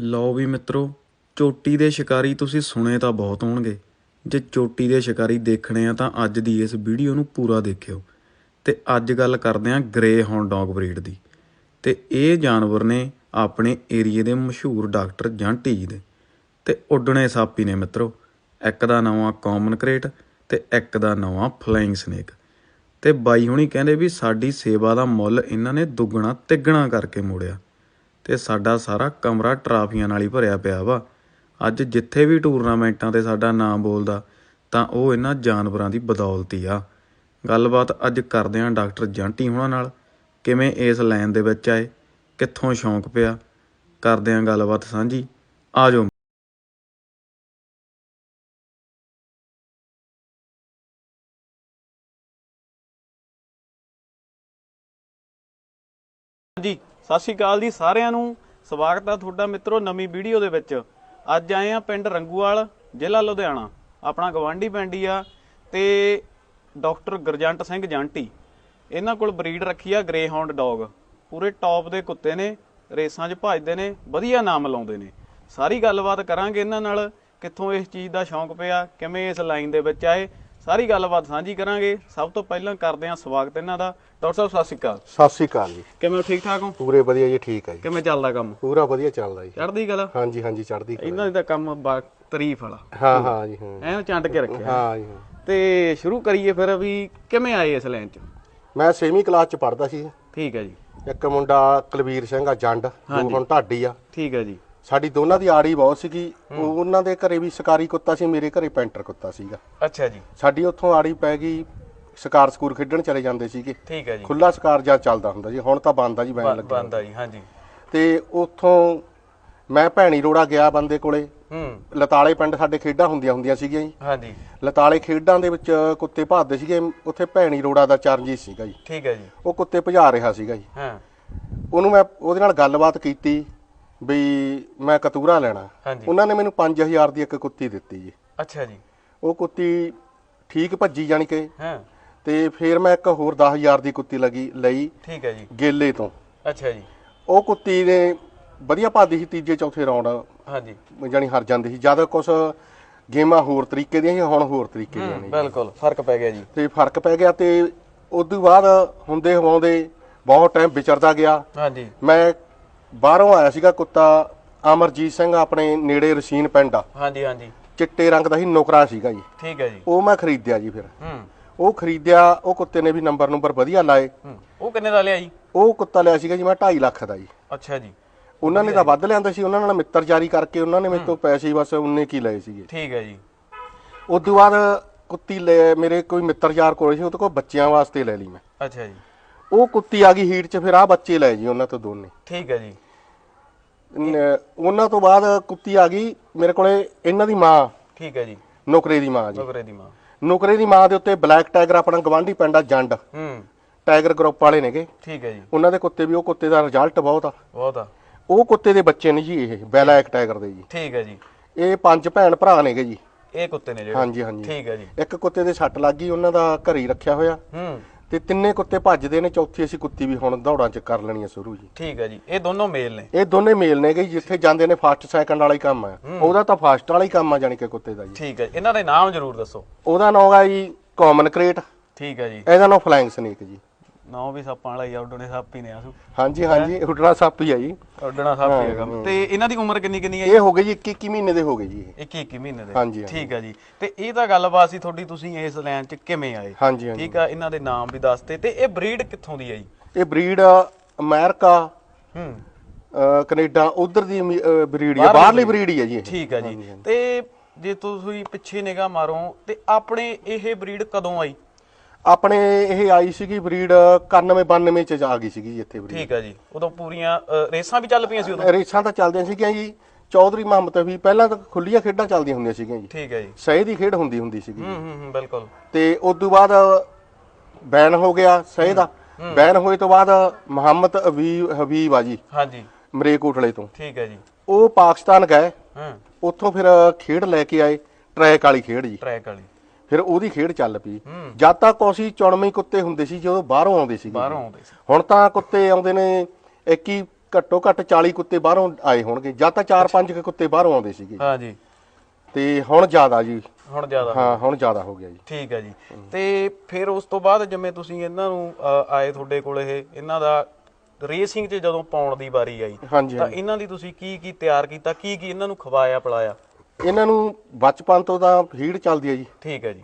ਲਓ ਵੀ ਮਿੱਤਰੋ, ਚੋਟੀ ਦੇ ਸ਼ਿਕਾਰੀ ਤੁਸੀਂ ਸੁਣੇ ਤਾਂ ਬਹੁਤ ਹੋਣਗੇ। ਜੇ ਚੋਟੀ ਦੇ ਸ਼ਿਕਾਰੀ ਦੇਖਣੇ ਆ ਤਾਂ ਅੱਜ ਦੀ ਇਸ ਵੀਡੀਓ ਨੂੰ ਪੂਰਾ ਦੇਖਿਓ। ਤੇ ਅੱਜ ਗੱਲ ਕਰਦੇ ਆ ਗ੍ਰੇ ਹੌਂਡ ਡੌਗ ਬਰੀਡ ਦੀ। ਤੇ ਇਹ ਜਾਨਵਰ ਨੇ ਆਪਣੇ ਏਰੀਏ ਦੇ ਮਸ਼ਹੂਰ ਡਾਕਟਰ ਜੰਟੀ ਜੀ ਦੇ। ਤੇ ਉੱਡਣੇ ਸਾਪੀ ਨੇ ਮਿੱਤਰੋ, ਇੱਕ ਦਾ ਨਾਮ ਆ ਕਾਮਨ ਕ੍ਰੇਟ ਤੇ ਇੱਕ ਦਾ ਨਾਮ ਆ ਫਲਾਈਂਗ ਸਨੇਕ ਤੇ ਬਾਈ ਹੁਣੀ ਕਹਿੰਦੇ ਵੀ ਸਾਡੀ ਸੇਵਾ ਦਾ ਮੁੱਲ ਇਹਨਾਂ ਨੇ ਦੁੱਗਣਾ ਤਿੱਗਣਾ ਕਰਕੇ ਮੋੜਿਆ। ਤੇ ਸਾਡਾ ਸਾਰਾ ਕਮਰਾ ਟਰਾਫੀਆਂ ਨਾਲ ਹੀ ਭਰਿਆ ਪਿਆ ਵਾ। ਅੱਜ ਜਿੱਥੇ ਵੀ ਟੂਰਨਾਮੈਂਟਾਂ ਤੇ ਸਾਡਾ ਨਾਮ ਬੋਲਦਾ, ਤਾਂ ਉਹ ਇਹਨਾਂ ਜਾਨਵਰਾਂ ਦੀ ਬਦੌਲਤ ਹੀ ਆ। ਗੱਲਬਾਤ ਅੱਜ ਕਰਦੇ ਆਂ ਡਾਕਟਰ ਜਾਂਟੀ ਹੁਣਾਂ ਨਾਲ। ਕਿਵੇਂ ਇਸ ਲਾਈਨ ਦੇ ਵਿੱਚ ਆਏ? ਕਿੱਥੋਂ ਸ਼ੌਂਕ ਪਿਆ? ਕਰਦੇ ਆਂ ਗੱਲਬਾਤ ਸਾਂਝੀ। ਆਜੋ। ਜੀ ਸਤਿ ਸ਼੍ਰੀ ਅਕਾਲ ਜੀ ਸਾਰਿਆਂ ਨੂੰ। ਸਵਾਗਤ ਆ ਤੁਹਾਡਾ ਮਿੱਤਰੋ ਨਵੀਂ ਵੀਡੀਓ ਦੇ ਵਿੱਚ। ਅੱਜ ਆਏ ਆ ਪਿੰਡ ਰੰਗੂਵਾਲ, ਜ਼ਿਲ੍ਹਾ ਲੁਧਿਆਣਾ। ਆਪਣਾ ਗਵਾਂਢੀ ਪਿੰਡੀ ਆ ਤੇ ਡਾਕਟਰ ਗੁਰਜੰਟ ਸਿੰਘ ਜੰਟੀ। ਇਹਨਾਂ ਕੋਲ ਬਰੀਡ ਰੱਖੀ ਆ ਗ੍ਰੇ ਹਾਊਂਡ ਡੌਗ। ਪੂਰੇ ਟੌਪ ਦੇ ਕੁੱਤੇ ਨੇ, ਰੇਸਾਂ 'ਚ ਭੱਜਦੇ ਨੇ, ਵਧੀਆ ਨਾਮ ਲਾਉਂਦੇ ਨੇ। ਸਾਰੀ ਗੱਲਬਾਤ ਕਰਾਂਗੇ ਇਹਨਾਂ ਨਾਲ, ਕਿੱਥੋਂ ਇਸ ਚੀਜ਼ ਦਾ ਸ਼ੌਂਕ ਪਿਆ, ਕਿਵੇਂ ਇਸ ਲਾਈਨ ਦੇ ਵਿੱਚ ਆਏ ਸਾਰੀ ਗੱਲਬਾਤ ਸਾਂਝੀ ਕਰਾਂਗੇ। ਸਭ ਤੋਂ ਪਹਿਲਾਂ ਕਰਦੇ ਹਾਂ ਸਵਾਗਤ ਇਹਨਾਂ ਦਾ। ਡਾਕਟਰ ਸਾਹਿਬ ਸਤਿ ਸ਼੍ਰੀ ਅਕਾਲ। ਸਤਿ ਸ੍ਰੀ ਅਕਾਲ ਜੀ। ਕਿਵੇਂ ਹੋ? ਠੀਕ ਠਾਕ ਹੋ? ਪੂਰੇ ਵਧੀਆ ਜੀ ਠੀਕ ਹੈ ਜੀ। ਕਿਵੇਂ ਚੱਲਦਾ ਕੰਮ? ਪੂਰਾ ਵਧੀਆ ਚੱਲਦਾ ਜੀ। ਚੜਦੀ ਗੱਲ ਹਾਂਜੀ ਹਾਂਜੀ ਚੜ੍ਹਦੀ ਕਲਾ। ਇਹਨਾਂ ਦਾ ਕੰਮ ਬਾ ਤਾਰੀਫ ਵਾਲਾ। ਹਾਂ ਹਾਂ ਜੀ ਹਾਂ। ਐਨ ਚੰਡ ਕੇ ਰੱਖਿਆ। ਹਾਂ ਜੀ ਹਾਂ। ਤੇ ਸ਼ੁਰੂ ਕਰੀਏ ਫਿਰ ਵੀ ਕਿਵੇਂ ਆਏ ਇਸ ਲਾਈਨ 'ਚ? ਮੈਂ 6ਵੀਂ ਕਲਾਸ ਚ ਪੜ੍ਹਦਾ ਸੀ। ਠੀਕ ਹੈ ਜੀ। ਇੱਕ ਮੁੰਡਾ ਕੁਲਵੀਰ ਸਿੰਘ ਆ ਜੰਡ। ਜੋ। ਹੁਣ ਢਾਡੀ ਆ। ਠੀਕ ਹੈ ਜੀ। ਸਾਡੀ ਦੋਨਾਂ ਦੀ ਆੜੀ ਬਹੁਤ ਸੀਗੀ। ਉਹ ਉਹਨਾਂ ਦੇ ਘਰੇ ਵੀ ਸ਼ਿਕਾਰੀ ਕੁੱਤਾ ਸੀ ਮੇਰੇ ਘਰੇ ਪੈਂਟਰ ਕੁੱਤਾ ਸੀਗਾ। ਅੱਛਾ ਜੀ। ਸਾਡੀ ਉੱਥੋਂ ਆੜੀ ਪੈ ਗਈ ਸ਼ਿਕਾਰ ਸਕੂਰ ਖੇਡਣ ਚਲੇ ਜਾਂਦੇ ਸੀਗੇ। ਠੀਕ ਹੈ ਜੀ। ਖੁੱਲਾ ਸ਼ਿਕਾਰ ਜਾਂ ਚੱਲਦਾ ਹੁੰਦਾ ਜੀ ਹੁਣ ਤਾਂ ਬੰਦ ਆ ਜੀ ਬੈਨ ਲੱਗਿਆ ਬੰਦਾ ਜੀ ਹਾਂਜੀ। ਤੇ ਉੱਥੋਂ ਮੈਂ ਭੈਣੀ ਰੋੜਾ ਗਿਆ ਬੰਦੇ ਕੋਲੇ। ਹੂੰ। ਲਤਾਲੇ ਪਿੰਡ ਸਾਡੇ ਖੇਡਾਂ ਹੁੰਦੀਆਂ ਹੁੰਦੀਆਂ ਸੀਗੀਆਂ ਜੀ। ਹਾਂਜੀ। ਲਤਾਲੇ ਖੇਡਾਂ ਦੇ ਵਿੱਚ ਕੁੱਤੇ ਭਾਦਦੇ ਸੀਗੇ ਉੱਥੇ ਭੈਣੀ ਰੋੜਾ ਦਾ ਚਰਨਜੀਤ ਸੀਗਾ ਜੀ। ਠੀਕ ਹੈ ਜੀ। ਉਹ ਕੁੱਤੇ ਭਜਾ ਰਿਹਾ ਸੀਗਾ ਜੀ। ਹਾਂ। ਉਹਨੂੰ ਮੈਂ ਉਹਦੇ ਨਾਲ ਗੱਲਬਾਤ ਕੀਤੀ। ਵੀ ਮੈਂ ਕਤੂਰਾ ਲੈਣਾ। ਹਾਂਜੀ। ਉਹਨਾਂ ਨੇ ਮੈਨੂੰ 5000 ਦੀ ਇੱਕ ਕੁੱਤੀ ਦਿੱਤੀ ਜੀ। ਅੱਛਾ ਜੀ। ਉਹ ਕੁੱਤੀ ਠੀਕ ਭੱਜੀ ਜਾਣੀ ਕਿ। ਹਾਂ। ਤੇ ਫਿਰ ਮੈਂ ਇੱਕ ਹੋਰ 10000 ਦੀ ਕੁੱਤੀ ਲਗੀ ਲਈ ਠੀਕ ਹੈ ਜੀ। ਗੇਲੇ ਤੋਂ। ਅੱਛਾ ਜੀ। ਉਹ ਕੁੱਤੀ ਨੇ ਵਧੀਆ ਭੱਜਦੀ ਸੀ ਤੀਜੇ ਚੌਥੇ ਰਾਉਂਡ ਹਾਂਜੀ। ਜਾਣੀ ਹਰ ਜਾਂਦੀ ਸੀ। ਜਦ ਕੁਛ ਗੇਮਾਂ ਹੋਰ ਤਰੀਕੇ ਦੀਆਂ ਸੀ ਹੁਣ ਹੋਰ ਤਰੀਕੇ ਦੀਆਂ ਨੇ। ਬਿਲਕੁਲ ਫ਼ਰਕ ਪੈ ਗਿਆ ਜੀ। ਤੇ ਫ਼ਰਕ ਪੈ ਗਿਆ ਤੇ ਉਸ ਤੋਂ ਬਾਅਦ ਹੁੰਦੇ ਹਵਾਉਂਦੇ ਬਹੁਤ ਟਾਈਮ ਵਿਚਰਦਾ ਗਿਆ। ਹਾਂਜੀ। ਮੈਂ ਬਾਹਰੋਂ ਆਇਆ ਸੀਗਾ ਕੁੱਤਾ ਅਮਰਜੀਤ ਸਿੰਘ ਆਪਣੇ ਨੇੜੇ ਰਸ਼ੀਨ ਪਿੰਡ ਆ। ਹਾਂਜੀ ਹਾਂਜੀ। ਚਿੱਟੇ ਰੰਗ ਦਾ ਸੀ ਨੌਕਰਾ ਸੀਗਾ ਜੀ। ਠੀਕ ਹੈ ਜੀ। ਉਹ ਮੈਂ ਖਰੀਦਿਆ ਜੀ ਫਿਰ। ਹੂੰ। ਉਹ ਖਰੀਦਿਆ ਉਹ ਕੁੱਤੇ ਨੇ ਵੀ ਨੰਬਰ ਨੰਬਰ ਵਧੀਆ ਲਾਏ। ਹੂੰ। ਉਹ ਕਿੰਨੇ ਦਾ ਲਿਆ ਜੀ? ਉਹ ਕੁੱਤਾ ਲਿਆ ਸੀਗਾ ਜੀ ਮੈਂ 2.5 ਲੱਖ ਦਾ ਜੀ। ਅੱਛਾ ਜੀ। ਉਹਨਾਂ ਨੇ ਤਾਂ ਵੱਧ ਲਿਆਂਦਾ ਸੀ ਉਹਨਾਂ ਨਾਲ ਮਿੱਤਰ ਜਾਰੀ ਕਰਕੇ ਉਹਨਾਂ ਨੇ ਮੇਰੇ ਤੋਂ ਪੈਸੇ ਬਸ ਉਨੇ ਕੀ ਲਏ ਸੀਗੇ। ਠੀਕ ਹੈ ਜੀ। ਉਸ ਤੋਂ ਬਾਅਦ ਕੁੱਤੀ ਲੈ ਮੇਰੇ ਕੋਈ ਮਿੱਤਰ ਯਾਰ ਕੋਲ ਸੀ ਉਹਦੇ ਕੋਲ ਬੱਚਿਆਂ ਵਾਸਤੇ ਲੈ ਲਈ ਮੈਂ। ਅੱਛਾ ਜੀ। ਉਹ ਕੁੱਤੀ ਆ ਗਈ ਹੀਟ 'ਚ ਫਿਰ ਆ ਬੱਚੇ ਲਏ ਜੀ ਉਹਨਾਂ ਤੋਂ ਦੋਨੇ। ਠੀਕ ਹੈ ਜੀ। ਨ- ਉਹਨਾਂ ਤੋਂ ਬਾਅਦ ਕੁੱਤੀ ਆ ਗਈ ਮੇਰੇ ਕੋਲੇ ਇਹਨਾਂ ਦੀ ਮਾਂ। ਠੀਕ ਹੈ ਜੀ। ਨੌਕਰੇ ਦੀ ਮਾਂ ਜੀ। ਨਗਰੇ ਦੀ ਮਾਂ। ਨੌਕਰੇ ਦੀ ਮਾਂ ਦੇ ਉੱਤੇ ਬਲੈਕ ਟਾਈਗਰ ਆਪਣਾ ਗਵਾਂਢੀ ਪਿੰਡ ਆ ਜੰਡ। ਹੂੰ। ਟਾਈਗਰ ਗਰੁੱਪ ਵਾਲੇ ਨੇਗੇ। ਠੀਕ ਹੈ ਜੀ। ਉਹਨਾਂ ਦੇ ਕੁੱਤੇ ਵੀ ਉਹ ਕੁੱਤੇ ਦਾ ਰਿਜ਼ਲਟ ਬਹੁਤ ਆ। ਬਹੁਤ ਆ। ਉਹ ਕੁੱਤੇ ਦੇ ਬੱਚੇ ਨੇ ਜੀ ਇਹ ਬਲੈਕ ਟਾਈਗਰ ਦੇ ਜੀ। ਠੀਕ ਹੈ ਜੀ। ਇਹ ਪੰਜ ਭੈਣ ਭਰਾ ਨੇਗੇ ਜੀ। ਇਹ ਕੁੱਤੇ ਨੇ ਜਿਹੜੇ। ਹਾਂਜੀ ਹਾਂਜੀ। ਠੀਕ ਹੈ ਜੀ। ਇੱਕ ਕੁੱਤੇ ਦੇ ਸੱਟ ਲੱਗ ਗਈ ਉਹਨਾਂ ਦਾ ਘਰੇ ਹੀ ਰੱਖਿਆ ਹੋਇਆ। ਹੂੰ। ਤੇ ਤਿੰਨੇ ਕੁੱਤੇ ਭੱਜਦੇ ਨੇ ਚੌਥੀ ਅਸੀਂ ਕੁੱਤੀ ਵੀ ਹੁਣ ਦੌੜਾਂ 'ਚ ਕਰ ਲੈਣੀ ਆ ਸ਼ੁਰੂ ਜੀ। ਠੀਕ ਹੈ ਜੀ ਇਹ ਦੋਨੋਂ ਮੇਲ ਨੇ? ਇਹ ਦੋਨੇ ਮੇਲ ਨੇਗੇ ਜੀ, ਜਿੱਥੇ ਜਾਂਦੇ ਨੇ ਫਸਟ ਸੈਕੰਡ ਵਾਲਾ ਹੀ ਕੰਮ ਆ ਉਹਦਾ ਤਾਂ ਫਸਟ ਵਾਲਾ ਹੀ ਕੰਮ ਆ ਜਾਣੀ ਕਿ ਕੁੱਤੇ ਦਾ ਜੀ। ਠੀਕ ਹੈ ਇਹਨਾਂ ਦੇ ਨਾਮ ਜ਼ਰੂਰ ਦੱਸੋ। ਉਹਦਾ ਨਾਮ ਹੈ ਜੀ ਕਾਮਨ ਕ੍ਰੇਟ। ਠੀਕ ਹੈ ਜੀ। ਇਹਦਾ ਨਾਮ ਫਲਾਈਂਗ ਸਨੇਕ ਜੀ। ਨਾਮ ਵੀ ਸੱਪਾਂ ਵਾਲਾ ਹੀ ਆ ਉੱਡਣੇ ਸੱਪ ਹੀ ਨੇ ਆਸੂ ਹਾਂਜੀ ਹਾਂਜੀ ਹੁਡਰਾ ਸੱਪ ਹੀ ਆ ਜੀ। ਉੱਡਣਾ ਸੱਪ ਹੀ ਹੈਗਾ ਤੇ ਇਹਨਾਂ ਦੀ ਉਮਰ ਕਿੰਨੀ ਕਿੰਨੀ ਹੈ ਇਹ ਹੋ ਗਏ ਜੀ 21 21 ਮਹੀਨੇ ਦੇ ਹੋ ਗਏ ਜੀ ਇਹ। 21 21 ਮਹੀਨੇ ਦੇ। ਠੀਕ ਹੈ ਜੀ। ਤੇ ਇਹ ਤਾਂ ਗੱਲਬਾਤ ਸੀ ਤੁਹਾਡੀ ਤੁਸੀਂ ਇਸ ਲਾਈਨ 'ਚ ਕਿਵੇਂ ਆਏ? ਠੀਕ ਆ ਇਹਨਾਂ ਦੇ ਨਾਮ ਵੀ ਦੱਸਤੇ। ਤੇ ਇਹ ਬਰੀਡ ਕਿੱਥੋਂ ਦੀ ਹੈ ਜੀ? ਇਹ ਬਰੀਡ ਅਮਰੀਕਾ ਹੂੰ। ਕੈਨੇਡਾ ਉਧਰ ਦੀ ਬਰੀਡ ਹੈ ਬਾਹਰਲੀ ਬਰੀਡ। ਹੀ ਹੈ ਜੀ ਠੀਕ ਹੈ ਜੀ। ਤੇ ਜੇ ਤੁਸੀਂ ਪਿੱਛੇ ਨਿਗਾਹ ਮਾਰੋ ਤੇ ਆਪਣੇ ਇਹ ਬਰੀਡ ਕਦੋਂ ਆਈ? ਆਪਣੇ ਇਹ ਆਈ ਸੀਗੀ ਬਰੀਡ 91 92 ਚ ਆ ਗਈ ਸੀਗੀ ਜੀ ਇੱਥੇ ਬਰੀਡ। ਠੀਕ ਹੈ ਜੀ ਉਦੋਂ ਪੂਰੀਆਂ ਅ, ਰੇਸਾਂ ਵੀ ਚੱਲ ਪਈਆਂ ਸੀ ਉਦੋਂ? ਰੇਸਾਂ ਤਾਂ ਚੱਲਦੀਆਂ ਸੀਗੀਆਂ ਜੀ। ਚੌਧਰੀ ਮੁਹੰਮਦ ਵੀ ਪਹਿਲਾਂ ਤਾਂ ਖੁੱਲੀਆਂ ਖੇਡਾਂ ਚੱਲਦੀਆਂ ਹੁੰਦੀਆਂ ਸੀਗੀਆਂ ਜੀ। ਠੀਕ ਹੈ ਜੀ। ਸਹੀ ਦੀ ਖੇਡ ਹੁੰਦੀ ਹੁੰਦੀ ਸੀਗੀ ਹੂੰ ਹੂੰ ਹੂੰ ਬਿਲਕੁਲ। ਤੇ ਉਸ ਤੋਂ ਬਾਅਦ ਬੈਨ ਹੋ ਗਿਆ ਸਹੀ ਦਾ। ਬੈਨ ਹੋਏ ਤੋਂ ਬਾਅਦ ਮੁਹੰਮਦ ਹਬੀਬ ਹਬੀਬ ਆ ਜੀ ਹਾਂਜੀ। ਮਰੇਕੋਟਲੇ ਤੋਂ। ਠੀਕ ਹੈ ਜੀ। ਉਹ ਪਾਕਿਸਤਾਨ ਗਏ। ਹੂੰ। ਉੱਥੋਂ ਫਿਰ ਖੇਡ ਲੈ ਕੇ ਆਏ ਟਰੈਕ ਵਾਲੀ ਖੇਡ ਜੀ। ਟਰੈਕ ਵਾਲੀ। ਫਿਰ ਉਹਦੀ ਖੇਡ ਚੱਲ ਪਈ। ਹੂੰ। ਜਦ ਤੱਕ ਅਸੀਂ ਚੁਣਵੇਂ ਕੁੱਤੇ ਹੁੰਦੇ ਸੀ ਜਦੋਂ ਬਾਹਰੋਂ ਆਉਂਦੇ ਸੀ। ਬਾਹਰੋਂ ਆਉਂਦੇ ਸੀ। ਹੁਣ ਤਾਂ ਕੁੱਤੇ ਆਉਂਦੇ ਨੇ 21 ਘੱਟੋ ਘੱਟ 40 ਕੁੱਤੇ ਬਾਹਰੋਂ ਆਏ ਹੋਣਗੇ। ਜਾਂ ਤਾਂ 4-5 ਕੁ ਕੁੱਤੇ ਬਾਹਰੋਂ ਆਉਂਦੇ ਸੀਗੇ। ਹਾਂਜੀ ਤੇ ਹੁਣ ਜ਼ਿਆਦਾ ਜੀ। ਹੁਣ ਜ਼ਿਆਦਾ। ਹਾਂ ਹੁਣ ਜ਼ਿਆਦਾ ਹੋ ਗਿਆ ਜੀ। ਠੀਕ ਹੈ ਜੀ। ਤੇ ਫਿਰ ਉਸ ਤੋਂ ਬਾਅਦ ਜਿਵੇਂ ਤੁਸੀਂ ਇਹਨਾਂ ਨੂੰ ਆਏ ਤੁਹਾਡੇ ਕੋਲ ਇਹ ਇਹਨਾਂ ਦਾ ਰੇਸਿੰਗ 'ਚ ਜਦੋਂ ਪਾਉਣ ਦੀ ਵਾਰੀ ਆਈ ਤਾਂ ਇਹਨਾਂ ਦੀ ਤੁਸੀਂ ਕੀ ਕੀ ਤਿਆਰ ਕੀਤਾ? ਕੀ ਕੀ ਇਹਨਾਂ ਨੂੰ ਖਵਾਇਆ ਪਿਲਾਇਆ? ਇਹਨਾਂ ਨੂੰ ਬਚਪਨ ਤੋਂ ਤਾਂ ਫੀਡ ਚੱਲਦੀ ਹੈ ਜੀ। ਠੀਕ ਹੈ ਜੀ।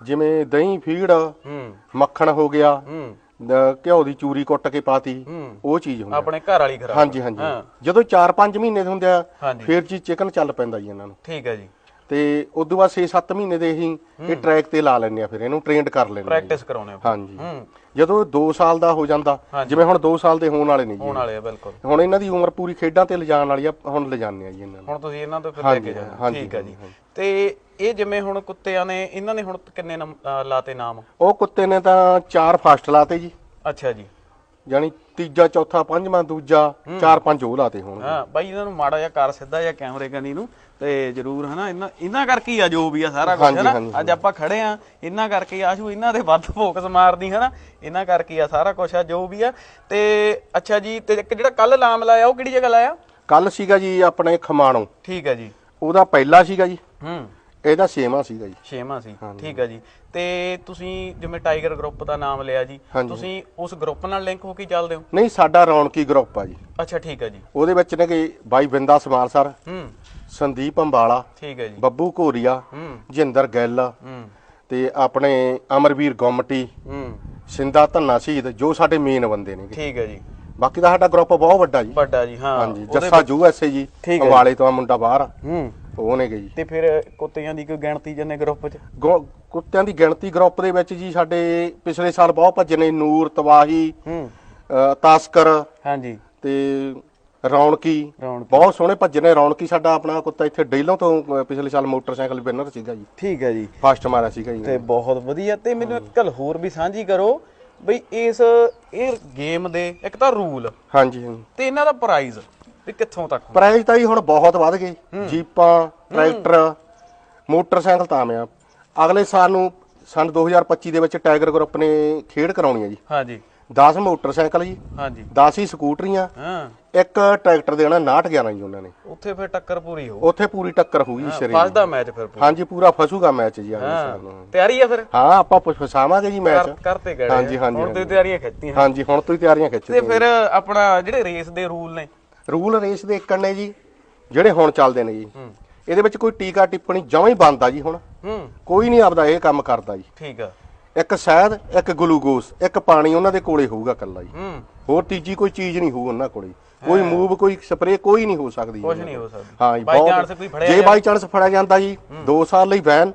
ਜਿਵੇਂ ਦਹੀਂ ਫੀਡ ਹੂੰ। ਮੱਖਣ ਹੋ ਗਿਆ ਹੂੰ। ਘਿਓ ਦੀ ਚੂਰੀ ਕੁੱਟ ਕੇ ਪਾਤੀ ਹੂੰ। ਉਹ ਚੀਜ਼ ਹੁੰਦੀ ਆਪਣੇ ਘਰ ਵਾਲੀ ਖਰਾਬ। ਹਾਂਜੀ ਹਾਂਜੀ। ਹਾਂ। ਜਦੋਂ 4-5 ਮਹੀਨੇ ਦੇ ਹੁੰਦੇ ਆ ਹਾਂਜੀ। ਫਿਰ ਜੀ ਚਿਕਨ ਚੱਲ ਪੈਂਦਾ ਜੀ ਇਹਨਾਂ ਨੂੰ। ਠੀਕ ਹੈ ਜੀ। ਤੇ ਉਦੋਂ ਬਾਅਦ 6-7 ਮਹੀਨੇ ਦੇ ਹੀ ਇਹ ਟਰੈਕ ਤੇ ਲਾ ਲੈਂਦੇ ਆ ਫਿਰ ਇਹਨੂੰ ਟ੍ਰੇਨਡ ਕਰ ਲੈਂਦੇ ਆ। ਪ੍ਰੈਕਟਿਸ ਕਰਾਉਣੇ ਆ ਹਾਂਜੀ। ਜਦੋਂ 2 ਸਾਲ ਦਾ ਹੋ ਜਾਂਦਾ। ਜਿਵੇਂ ਹੁਣ 2 ਸਾਲ ਦੇ ਹੋਣ ਵਾਲੇ ਨੇ ਜੀ। ਹੋਣ ਵਾਲੇ ਆ ਬਿਲਕੁਲ। ਹੁਣ ਇਹਨਾਂ ਦੀ ਉਮਰ ਪੂਰੀ ਖੇਡਾਂ ਤੇ ਲਿਜਾਣ ਵਾਲੀ ਆ ਹੁਣ ਲਿਜਾਣੇ ਆ ਜੀ ਇਹਨਾਂ ਨੂੰ। ਹੁਣ ਤੁਸੀਂ ਇਹਨਾਂ ਤੋਂ ਫਿਰ ਲੈ ਕੇ ਜਾਣਾ ਠੀਕ ਹੈ ਜੀ। ਤੇ ਇਹ ਜਿਵੇਂ ਹੁਣ ਕੁੱਤਿਆਂ ਨੇ ਇਹਨਾਂ ਨੇ ਹੁਣ ਕਿੰਨੇ ਲਾਤੇ ਨਾਮ? ਉਹ ਕੁੱਤੇ ਨੇ ਤਾਂ 4 ਫਾਸਟ ਲਾਤੇ ਜੀ। ਅੱਛਾ ਜੀ। ਯਾਨੀ ਤੀਜਾ ਚੌਥਾ ਪੰਜਵਾਂ ਦੂਜਾ ਚਾਰ ਪੰਜ ਉਹ ਲਾਤੇ ਹੋਣਗੇ। ਹਾਂ ਬਾਈ ਇਹਨਾਂ ਨੂੰ ਮਾੜਾ ਜਿਹਾ ਕਰ ਸਿੱਧਾ ਜਿਹਾ ਕੈਮਰੇ ਕਨੀ ਨੂੰ ਤੇ ਜਰੂਰ ਹਨਾ ਇਹਨਾਂ ਇਹਨਾਂ ਕਰਕੇ ਹੀ ਆ ਜੋ ਵੀ ਆ ਸਾਰਾ ਕੁਝ ਹਨਾ। ਅੱਜ ਆਪਾਂ ਖੜੇ ਆ ਇਹਨਾਂ ਕਰਕੇ ਆਸ਼ੂ ਇਹਨਾਂ ਦੇ ਵੱਧ ਫੋਕਸ ਮਾਰਦੀ ਹਨਾ। ਇਹਨਾਂ ਕਰਕੇ ਆ ਸਾਰਾ ਕੁਝ ਆ ਜੋ ਵੀ ਆ। ਤੇ ਅੱਛਾ ਜੀ ਤੇ ਇੱਕ ਜਿਹੜਾ ਕੱਲ ਲਾਮ ਲਾਇਆ ਉਹ ਕਿਹੜੀ ਜਗ੍ਹਾ ਲਾਇਆ? ਕੱਲ ਸੀਗਾ ਜੀ ਆਪਣੇ ਖਮਾਣੋ। ਠੀਕ ਹੈ ਜੀ। ਉਹਦਾ ਪਹਿਲਾ ਸੀਗਾ ਜੀ। ਹੂੰ। ਇਹਦਾ ਛੇਵਾਂ ਸੀਗਾ ਜੀ। ਛੇਵਾਂ ਸੀ। ਠੀਕ ਹੈ ਜੀ। ਤੇ ਤੁਸੀਂ ਜਿਵੇਂ ਟਾਈਗਰ ਗਰੁੱਪ ਦਾ ਨਾਮ ਲਿਆ ਜੀ ਹਾਂਜੀ। ਤੁਸੀਂ ਉਸ ਗਰੁੱਪ ਨਾਲ ਲਿੰਕ ਹੋ ਕੇ ਚੱਲਦੇ ਹੋ? ਨਹੀਂ ਸਾਡਾ ਰੌਣਕੀ ਗਰੁੱਪ ਆ ਜੀ। ਅੱਛਾ ਠੀਕ ਹੈ ਜੀ। ਉਹਦੇ ਵਿੱਚ ਨੇ ਕਿ ਬਾਈ ਬਿੰਦਾ ਸਮਾਲ ਸਰ ਹੂੰ। ਸੰਦੀਪ ਅੰਬਾਲਾ ਠੀਕ ਹੈ ਜੀ। ਬੱਬੂ ਘੋਰੀਆ ਹੂੰ। ਜਿੰਦਰ ਗਿੱਲ ਹੂੰ। ਤੇ ਆਪਣੇ ਅਮਰਵੀਰ ਗੁੰਮਟੀ ਹੂੰ। ਸਿੰਦਾ ਧੰਨਾ ਸ਼ਹੀਦ ਜੋ ਸਾਡੇ ਮੇਨ ਬੰਦੇ ਨੇ। ਠੀਕ ਹੈ ਜੀ। ਬਾਕੀ ਦਾ ਸਾਡਾ ਗਰੁੱਪ ਬਹੁਤ ਵੱਡਾ ਜੀ। ਵੱਡਾ ਜੀ ਹਾਂ। ਹਾਂਜੀ ਉਹਦੇ ਜੱਸਾ ਜੂ ਐਸਏ ਜੀ ਠੀਕ ਹੈ ਜੀ। ਅੰਬਾਲੇ ਤੋਂ ਆ ਮੁੰਡਾ ਬਾਹਰ ਆ, ਹੂੰ। ਉਹ ਨੇ ਗਈ। ਜੀ ਤੇ ਫਿਰ ਕੁੱਤਿਆਂ ਦੀ ਕੋਈ ਗਿਣਤੀ ਜੰਨੇ ਗਰੁੱਪ 'ਚ? ਗੋ- ਕੁੱਤਿਆਂ ਦੀ ਗਿਣਤੀ ਗਰੁੱਪ ਦੇ ਵਿੱਚ ਜੀ ਸਾਡੇ ਪਿਛਲੇ ਸਾਲ ਬਹੁਤ ਭੱਜੇ ਨੇ ਨੂਰ ਤਵਾਹੀ ਹੂੰ। ਅ, ਤਾਸਕਰ ਹਾਂਜੀ। ਤੇ ਰੌਣਕੀ। ਰੌਣਕੀ। ਬਹੁਤ ਸੋਹਣੇ ਭੱਜੇ ਨੇ ਰੌਣਕੀ। ਸਾਡਾ ਆਪਣਾ ਕੁੱਤਾ ਇੱਥੇ ਡੇਲੋਂ ਤੋਂ ਅ, ਪਿਛਲੇ ਸਾਲ ਮੋਟਰਸਾਈਕਲ ਵਿਨਰ ਸੀਗਾ ਜੀ। ਠੀਕ ਹੈ ਜੀ। ਫਸਟ ਮਾਰਿਆ ਸੀਗਾ ਜੀ। ਤੇ ਬਹੁਤ ਵਧੀਆ। ਤੇ ਮੈਨੂੰ ਇੱਕ ਗੱਲ ਹੋਰ ਵੀ ਸਾਂਝੀ ਕਰੋ ਬਈ ਇਸ ਇਹ ਗੇਮ ਦੇ ਇੱਕ ਤਾਂ ਰੂਲ ਹਾਂਜੀ ਹਾਂਜੀ। ਤੇ ਇਹਨਾਂ ਦਾ ਪ੍ਰਾਈਜ਼ ਵੀ ਕਿੱਥੋਂ ਤੱਕ ਪ੍ਰਾਈਸ ਤਾਂ ਜੀ ਹੁਣ ਬਹੁਤ ਵੱਧ ਗਏ ਜੀਪਾਂ ਟਰੈਕਟਰ ਮੋਟਰਸਾਈਕਲ ਤਾਂ ਆਮਿਆ ਅਗਲੇ ਸਾਲ ਨੂੰ ਸਨ 2025 ਦੇ ਵਿੱਚ ਟਾਈਗਰ ਗਰੁੱਪ ਨੇ ਖੇਡ ਕਰਾਉਣੀ ਹੈ ਜੀ। ਹਾਂਜੀ। 10 ਮੋਟਰਸਾਈਕਲ ਜੀ ਹਾਂਜੀ। 10 ਹੀ ਸਕੂਟਰੀਆਂ ਹਾਂ। ਇੱਕ ਟਰੈਕਟਰ ਦੇਣਾ 69 11 ਜੀ ਉਹਨਾਂ ਨੇ। ਉੱਥੇ ਫਿਰ ਟੱਕਰ ਪੂਰੀ ਹੋ ਉੱਥੇ ਪੂਰੀ ਟੱਕਰ ਹੋਊਗੀ ਸ਼ਰੀਰ ਫਸ ਦਾ। ਮੈਚ ਫਿਰ ਪੂਰਾ। ਹਾਂਜੀ ਪੂਰਾ ਫਸੂਗਾ ਮੈਚ ਜੀ ਅਗਲੇ ਹਾਂ। ਸਾਲ ਨੂੰ। ਤਿਆਰੀ ਆ ਫਿਰ? ਹਾਂ ਆਪਾਂ ਪੁੱਛ- ਫਸਾਵਾਂਗੇ ਜੀ ਮੈਚ ਕਰ- ਕਰਤੇ ਗਏ ਹਾਂਜੀ, ਹਾਂਜੀ, ਹੁਣ ਤੇ। ਤਿਆਰੀਆਂ ਖਿੱਚਤੀਆਂ। ਹਾਂਜੀ ਹੁਣ ਤੋਂ ਹੀ ਤਿਆਰੀਆਂ ਖਿੱਚ ਤੇ ਫਿਰ ਆਪਣਾ ਜਿਹੜੇ ਰੇਸ ਦੇ ਰੂਲ ਨੇ ਰੂਲ ਰੇਸ ਦੇ ਇੱਕ ਨੇ ਜੀ ਜਿਹੜੇ ਹੁਣ ਚੱਲਦੇ ਨੇ ਜੀ। ਇਹਦੇ ਵਿੱਚ ਕੋਈ ਟੀਕਾ ਟਿੱਪਣੀ ਜਮਾਂ ਹੀ ਬੰਦ ਆ ਜੀ ਹੁਣ। ਕੋਈ ਨਹੀਂ ਆਪਦਾ ਇਹ ਕੰਮ ਕਰਦਾ ਜੀ। ਠੀਕ ਆ। ਇੱਕ ਸ਼ਹਿਦ ਇੱਕ ਗਲੂਕੋਸ ਇੱਕ ਪਾਣੀ ਉਹਨਾਂ ਦੇ ਕੋਲੇ ਹੋਊਗਾ ਕੱਲਾ ਜੀ। ਹੋਰ ਤੀਜੀ ਕੋਈ ਚੀਜ਼ ਨਹੀਂ ਹੋਊ ਉਹਨਾਂ ਕੋਲੇ। ਕੋਈ ਮੂਵ ਕੋਈ ਸਪਰੇ ਕੋਈ ਨਹੀਂ ਹੋ ਸਕਦੀ ਕੁਝ ਨਹੀਂ। ਹੋ ਸਕਦੀ। ਹਾਂ ਜੀ ਬਹੁਤ chance ਕੋਈ ਫੜਿਆ ਜੇ? ਬਾਈ ਚਾਂਸ ਫੜਿਆ ਜਾਂਦਾ ਜੀ 2 ਸਾਲ ਲਈ ਬੈਨ